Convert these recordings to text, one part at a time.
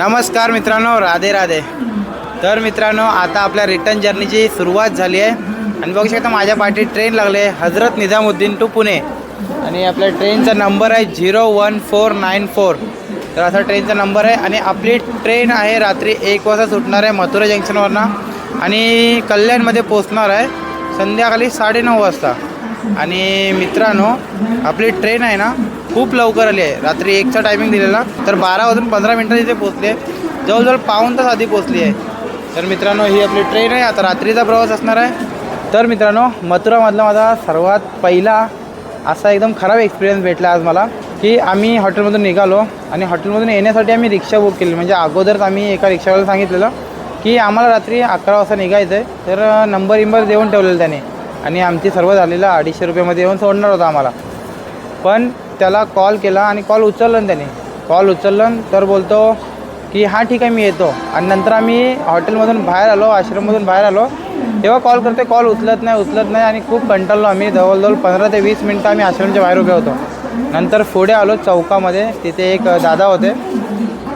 नमस्कार मित्रांनो राधे राधे. तर मित्रांनो आता आपल्या रिटर्न जर्नीची सुरुवात झाली आहे. आणि बघू शकता माझ्या पाठी ट्रेन लागले हजरत निजामुद्दीन टू पुणे. आणि आपल्या ट्रेनचा नंबर आहे zero one four nine four तर असा ट्रेनचा नंबर आहे आणि आपली ट्रेन आहे रात्री एक वाजता सुटणार आहे मथुरा जंक्शनवरनं आणि कल्याणमध्ये पोचणार आहे संध्याकाळी साडेनऊ वाजता. आणि मित्रांनो आपली ट्रेन आहे ना खूप लवकर आली आहे. रात्री एकचा टायमिंग दिलेला. तर बारा वाजून पंधरा मिनटं इथे पोचले जवळजवळ पाऊण तास आधी पोचली आहे. तर मित्रांनो ही आपली ट्रेन आहे. आता रात्रीचा प्रवास असणार आहे. तर मित्रांनो मथुरामधला माझा सर्वात पहिला असा एकदम खराब एक्सपिरियन्स भेटला आज मला की आम्ही हॉटेलमधून निघालो आणि हॉटेलमधून येण्यासाठी आम्ही रिक्षा बुक केली. म्हणजे अगोदरच आम्ही एका रिक्षावाला सांगितलेलं की आम्हाला रात्री अकरा वाजता निघायचं आहे. तर नंबर इंबर देऊन ठेवलेलं त्याने. आणि आमची सर्व झालेलं अडीचशे रुपयामध्ये येऊन सोडणार होता आम्हाला. पण त्याला कॉल केला आणि कॉल उचललं त्याने. कॉल उचललं तर बोलतो की हां ठीक आहे मी येतो. आणि नंतर आम्ही हॉटेलमधून बाहेर आलो आश्रममधून बाहेर आलो. तेव्हा कॉल करते कॉल उचलत नाही उचलत नाही आणि खूप कंटाळलो आम्ही. जवळजवळ पंधरा ते वीस मिनटं आम्ही आश्रमच्या बाहेर उभे होतो. नंतर पुढे आलो चौकामध्ये. तिथे एक दादा होते.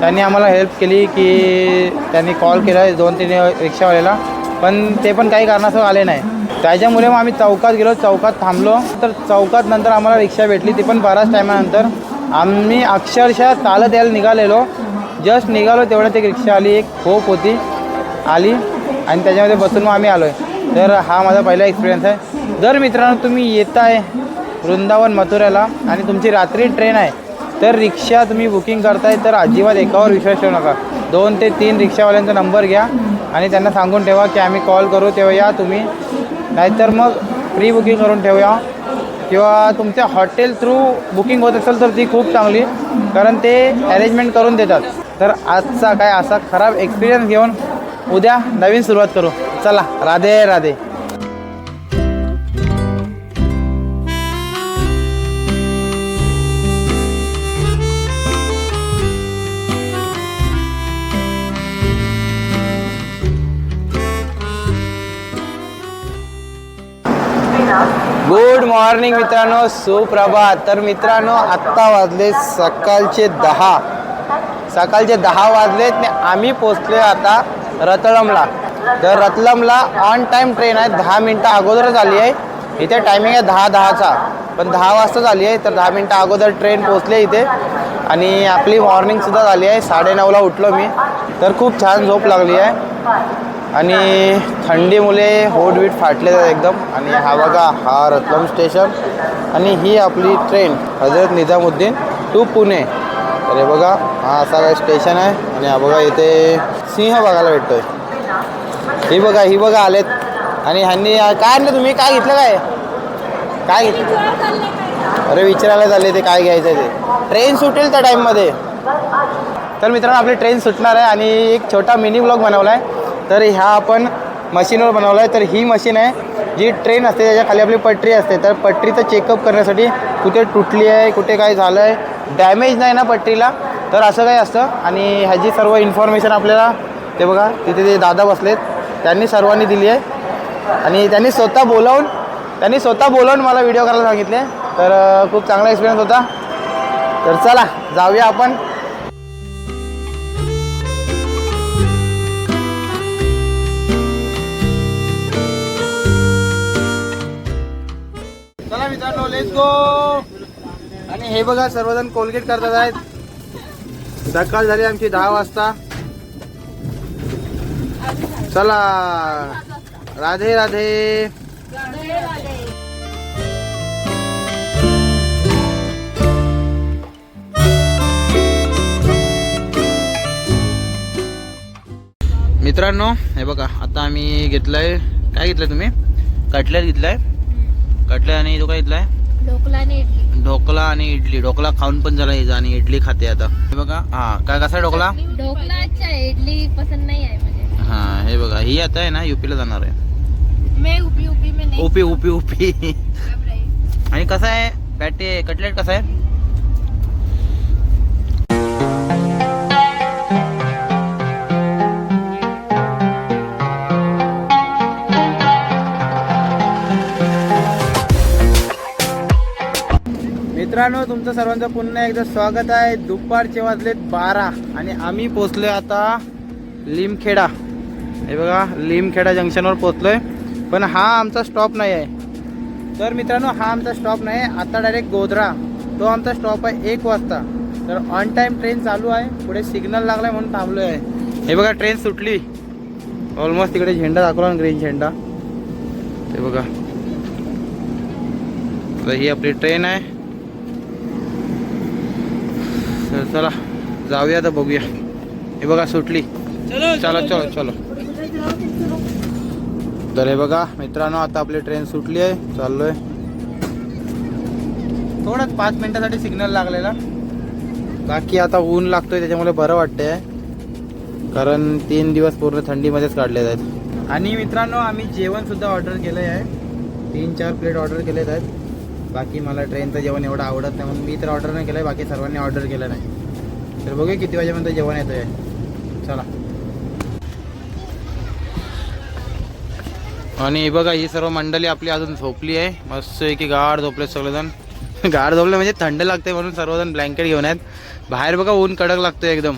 त्यांनी आम्हाला हेल्प केली की त्यांनी कॉल केला दोन तीन रिक्षावाल्याला. पण ते पण काही कारणास्तव आले नाही. त्याच्यामुळे मग आम्ही चौकात गेलो चौकात थांबलो. तर चौकात नंतर आम्हाला रिक्षा भेटली. ती पण बऱ्याच टायमानंतर. आम्ही अक्षरशः चालत यायला निघालेलो. जस्ट निघालो तेवढ्यात एक रिक्षा आली एक खोप होती आली. आणि त्याच्यामध्ये बसून मग आम्ही आलो आहे तर हा माझा पहिला एक्सपिरियन्स आहे. जर मित्रांनो तुम्ही येत आहे वृंदावन मथुऱ्याला आणि तुमची रात्री ट्रेन आहे. तर रिक्षा तुम्ही बुकिंग करताय तर अजिबात एकावर विश्वास ठेवू नका. दोन ते तीन रिक्षावाल्यांचा नंबर घ्या आणि त्यांना सांगून ठेवा की आम्ही कॉल करू तेव्हा या तुम्ही. नाहीतर मग प्री बुकिंग करून ठेवूया. किंवा तुमच्या हॉटेल थ्रू बुकिंग होत असेल तर ती खूप चांगली. कारण ते अरेंजमेंट करून देतात. तर आजचा काय असा खराब एक्सपिरियन्स घेऊन उद्या नवीन सुरुवात करू. चला राधे राधे. मॉर्निंग मित्रांनो सुप्रभात. तर मित्रांनो आत्ता वाजले सकाळचे दहा. सकाळचे दहा वाजलेत आणि आम्ही पोचलो आता रतलमला. तर रतलमला ऑन टाईम ट्रेन आहे. दहा मिनटं अगोदरच आली आहे. इथे टायमिंग आहे दहा दहाचा. पण दहा वाजता झाली आहे तर दहा मिनटं अगोदर ट्रेन पोचले इथे. आणि आपली मॉर्निंगसुद्धा झाली आहे. साडेनऊला उठलो मी. तर खूप छान झोप लागली आहे. आणि थंडीमुळे होडवीट फाटले जातात एकदम. आणि हा बघा हा रतलम स्टेशन. आणि ही आपली ट्रेन हजरत निजामुद्दीन टू पुणे. तर हे बघा हा असा काय स्टेशन आहे. आणि हा बघा इथे सिंह बघायला भेटतोय. ही बघा ही बघा आलेत. आणि ह्यांनी काय आणलं तुम्ही? काय घेतलं काय? काय घेतलं? अरे विचारायला झाले ते काय घ्यायचं आहे ते. ट्रेन सुटेल त्या टाईममध्ये तर मित्रांनो आपली ट्रेन सुटणार आहे. आणि एक छोटा मिनी ब्लॉग बनवला आहे तर ह्या आपण मशीनवर बनवला आहे तर ही मशीन आहे जी ट्रेन असते त्याच्याखाली आपली पटरी असते. तर पटरीचं चेकअप करण्यासाठी कुठे तुटली आहे कुठे काय झालं आहे डॅमेज नाही ना पटरीला. तर असं काही असतं. आणि ह्याची सर्व इन्फॉर्मेशन आपल्याला ते बघा तिथे ते दादा बसलेत. त्यांनी सर्वांनी दिली आहे. आणि त्यांनी स्वतः बोलावून त्यांनी स्वतः बोलावून मला व्हिडिओ करायला सांगितले. तर खूप चांगला एक्सपिरियन्स होता. तर चला जाऊया आपण. गो आणि हे बघा सर्वजण कोलगेट करतात आहेत. सकाळ झाली आमची दहा वाजता. चला. राधे राधे. मित्रांनो हे बघा आता आम्ही घेतलंय. काय घेतलंय तुम्ही? कटलेट घेतलाय? कटलेट आणि तो काय घेतलाय? ढोकला आणि इडली. ढोकला आणि इडली. ढोकला खाऊन पण झाला याचा आणि इडली खाते आता. हे बघा. हा काय कसा आहे ढोकला? ढोकला अच्छा आहे. इडली पसंद नहीं आहे मुझे हा हे बघा. ही आता आहे ना युपीला जाणार आहे. मैं उपी उपी में नहीं. उपी उपी उपी. आणि कसं आहे? पॅटे कटलेट कसं आहे? मित्रांनो तुमचं सर्वांचं पुन्हा एकदा स्वागत आहे. दुपारचे वाजलेत बारा आणि आम्ही पोचलोय आता लिमखेडा. हे बघा लिमखेडा जंक्शनवर पोचलोय पण हा आमचा स्टॉप नाही आहे. तर मित्रांनो हा आमचा स्टॉप नाही आहे. आता डायरेक्ट गोधरा. तो आमचा स्टॉप आहे एक वाजता. तर ऑन टाईम ट्रेन चालू आहे. पुढे सिग्नल लागलाय म्हणून थांबलो आहे. हे बघा ट्रेन सुटली. ऑलमोस्ट तिकडे झेंडा दाखवला ग्रीन झेंडा. ते बघा. तर ही आपली ट्रेन आहे. तर चला. जाऊया तर बघूया. हे बघा सुटली. चलो चलो चलो तर हे बघा मित्रांनो आता आपली ट्रेन सुटली आहे. चाललोय. थोडंच पाच मिनिटासाठी सिग्नल लागलेला. बाकी आता ऊन लागतोय त्याच्यामुळे बरं वाटतंय. कारण तीन दिवस पूर्ण थंडीमध्येच काढले आहेत. आणि मित्रांनो आम्ही जेवण सुद्धा ऑर्डर केलं आहे. तीन चार प्लेट ऑर्डर केलेत आहेत. बाकी मला ट्रेनचं जेवण एवढं आवडत नाही. म्हणून मी तर ऑर्डर नाही केलं आहे बाकी सर्वांनी ऑर्डर केलं नाही. तर बघूया किती वाजेपर्यंत जेवण येतं आहे चला. आणि बघा ही सर्व मंडळी आपली अजून झोपली आहे. मस्त की गाढ झोपले सगळेजण. गाढ झोपले म्हणजे थंड लागते म्हणून सर्वजण ब्लँकेट घेऊन आहेत. बाहेर बघा ऊन कडक लागतोय एकदम.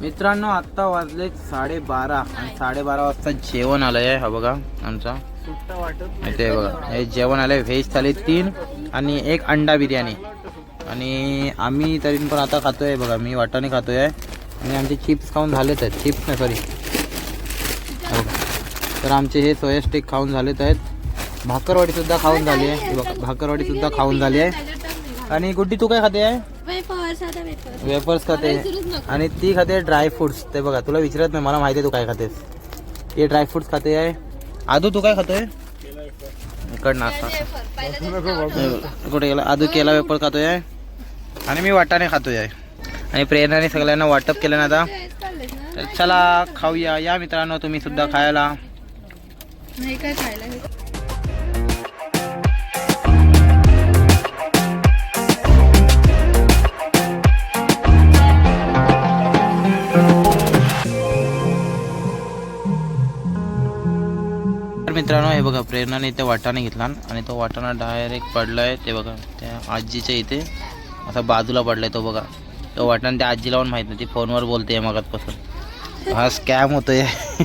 मित्रांनो आत्ता वाजले साडेबारा आणि साडेबारा वाजता जेवण आलंय. आहे हा बघा आमचा. ते बघा हे जेवण आलंय. व्हेज थाली तीन. आणि एक अंडा बिर्याणी. आणि आम्ही तरी पण आता खातोय बघा मी वाटाणे खातोय. आणि आमचे चिप्स खाऊन झालेत आहेत. चिप्स नाही सॉरी तर आमचे हे सोया स्टिक खाऊन झालेत आहेत. भाकरवाडी सुद्धा खाऊन झाली आहे. हे बघा भाकरवाडी सुद्धा खाऊन झाली आहे. आणि गुड्डी तू काय खाते? आहे वेफर्स. खाते. आणि ती खाते ड्राय फ्रुट्स ते बघा तुला विचारत नाही मला माहिती आहे तू काय खातेस. हे ड्राय फ्रुट्स खाते आहे. आदू तू काय खातोय? इकड नाश्ता कुठे गेला? आदू केला वेपर खातोय? आहे आणि मी वाटाणे खातोय. आहे आणि प्रेरणाने सगळ्यांना वाटप केलं ना आता. तर चला खाऊया. या मित्रांनो तुम्ही सुद्धा खायला. मित्रांनो हे बघा प्रेरणाने इथे वाटाणे घेतला आणि तो वाटाणा डायरेक्ट पडलाय ते बघा त्या आजीच्या इथे. असा बाजूला पडलाय तो बघा. तो वाटाणा त्या आजीला पण माहीत नाही ती फोनवर बोलते मगातपासून. हा स्कॅम होतोय.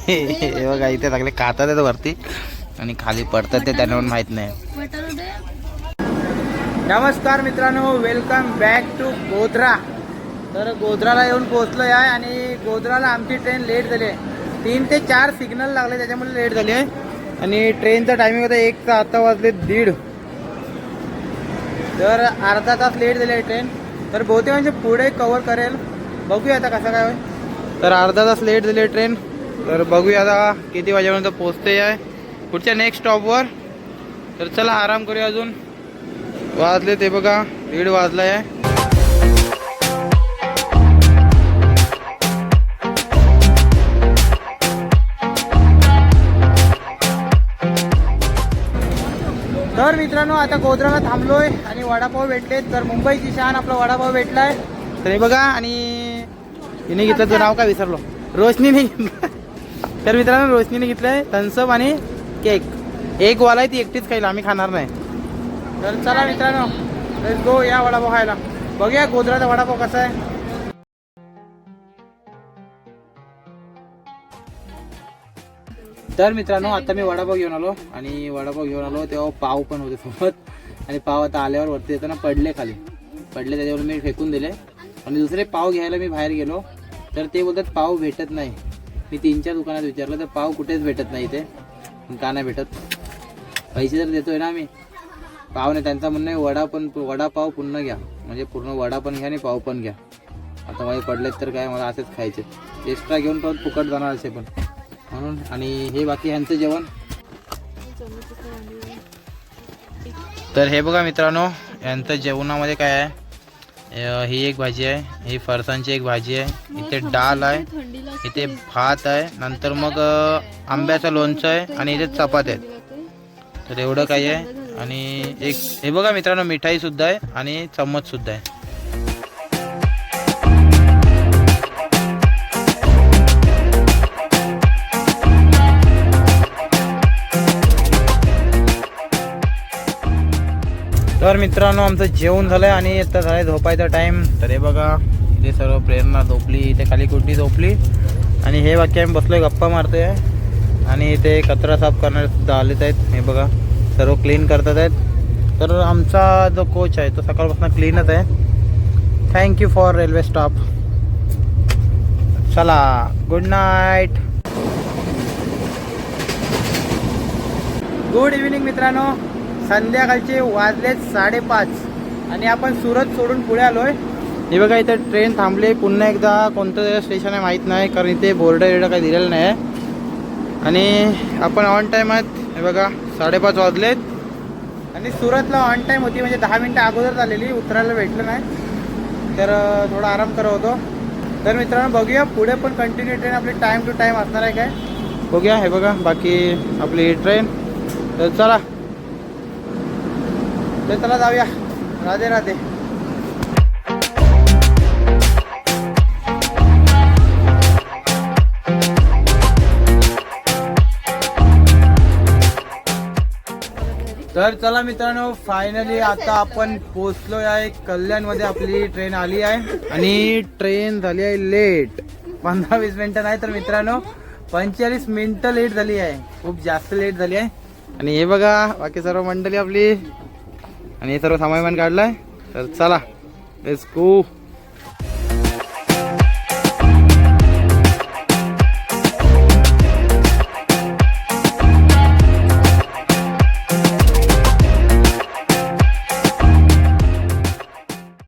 हे बघा इथे सगळे खातात आहेत वरती आणि खाली पडतात ते त्यांना पण माहीत नाही. नमस्कार मित्रांनो वेलकम बॅक टू गोधरा. तर गोधराला येऊन पोहोचलो आहे आणि गोधराला आमची ट्रेन लेट झाली आहे. तीन ते चार सिग्नल लागले त्याच्यामुळे लेट झाली आहे. आणि ट्रेनचा टायमिंग होता एक तर आता वाजले दीड. तर अर्धा तास लेट झाली आहे ट्रेन तर बहुतेक म्हणजे पुढे कवर करेल. बघूया आता कसं काय होईल. तर अर्धा तास लेट झाली आहे ट्रेन तर बघूया आता किती वाजेपर्यंत पोचते आहे. पुढच्या नेक्स्ट स्टॉपवर तर चला आराम करूया अजून. वाजले ते बघा दीड वाजला आहे. मित्रांनो आता गोद्राला थांबलोय आणि वडापाव भेटले तर मुंबईची शान आपला वडापाव भेटलाय. तर हे बघा आणि हिने घेतलं तुझं नाव काय विसरलो. रोशनीने घेतलं. तर मित्रांनो रोशनीने घेतलंय थन्सअप आणि केक. एक वाला आहे ती एकटीच खाईल आम्ही खाणार नाही. तर चला मित्रांनो गो या वडापाव खायला. बघूया गोद्राचा वडापाव कसा आहे. तर मित्रांनो आता मी वडापाव घेऊन आलो आणि वडापाव घेऊन आलो तेव्हा पाव पण होते सोबत. आणि पाव आता आल्यावर वरती येताना पडले खाली. पडले त्याच्यावर मी फेकून दिले. आणि दुसरे पाव घ्यायला मी बाहेर गेलो. तर ते बोलतात पाव भेटत नाही. मी तीन चार दुकानात विचारलं तर पाव कुठेच भेटत नाही इथे? का नाही भेटत? पैसे तर देतोय ना आम्ही. पाव नाही त्यांचा म्हणणं आहे वडा पण वडापाव पूर्ण घ्या. म्हणजे पूर्ण वडा पण घ्या आणि पाव पण घ्या. आता माझे पडलेत तर काय मला असेच खायचे एक्स्ट्रा घेऊन परत फुकट जाणार असे पण. म्हणून. आणि हे बाकी ह्यांचं जेवण. तर हे बघा मित्रांनो यांचं जेवणामध्ये काय आहे? ही एक भाजी आहे ही फरसांची एक भाजी आहे. इथे डाळ आहे इथे भात आहे नंतर मग आंब्याचं लोणचं आहे आणि इथे चपात्या आहेत. तर एवढं काही आहे. आणि एक हे बघा मित्रांनो मिठाई सुद्धा आहे आणि चम्मच सुद्धा आहे. तर मित्रांनो आमचं जेवण झालंय आणि आता झालंय झोपायचा टाइम तर हे बघा इथे सर्व प्रेरणा झोपली इथे खाली कुठली झोपली? आणि हे बाकी आम्ही बसलोय गप्पा मारतोय. आणि इथे कचरा साफ करणारे सुद्धा आलेच आहेत. हे बघा सर्व क्लीन करतात आहेत. तर आमचा जो कोच आहे तो सकाळपासून क्लीनच आहे. Thank you for railway stop चला गुड नाईट गुड इव्हिनिंग मित्रांनो. संध्याकाळचे वाजलेत साडेपाच. आणि आपण सुरत सोडून पुढे आलोय. हे बघा इथे ट्रेन थांबली. पुन्हा एकदा कोणतं स्टेशन आहे माहीत नाही कारण इथे बोर्ड एवढं काही दिलेलं नाही आहे आणि आपण ऑन टाईम आहेत. हे बघा साडेपाच वाजलेत. आणि सुरतला ऑन टाईम होती म्हणजे दहा मिनटं अगोदर झालेली उतरायला भेटलं नाही. तर थोडा आराम करत होतो. तर मित्रांनो बघूया पुढे पण कंटिन्यू ट्रेन आपली टाईम टू टाईम असणार आहे काय. बघूया हे बघा बाकी आपली ट्रेन तर चला तर चला जाऊया. राधे राधे. तर चला मित्रांनो फायनली आता आपण पोचलो आहे. कल्याणमध्ये आपली ट्रेन आली आहे. आणि ट्रेन झाली आहे लेट पंधरा वीस मिनिटं नाही तर मित्रांनो पंचेचाळीस मिनिटं लेट झाली आहे. खूप जास्त लेट झाली आहे. आणि हे बघा बाकी सर्व मंडळी आपली आणि हे सर्व सामान काढलंय? तर चला लेट्स गो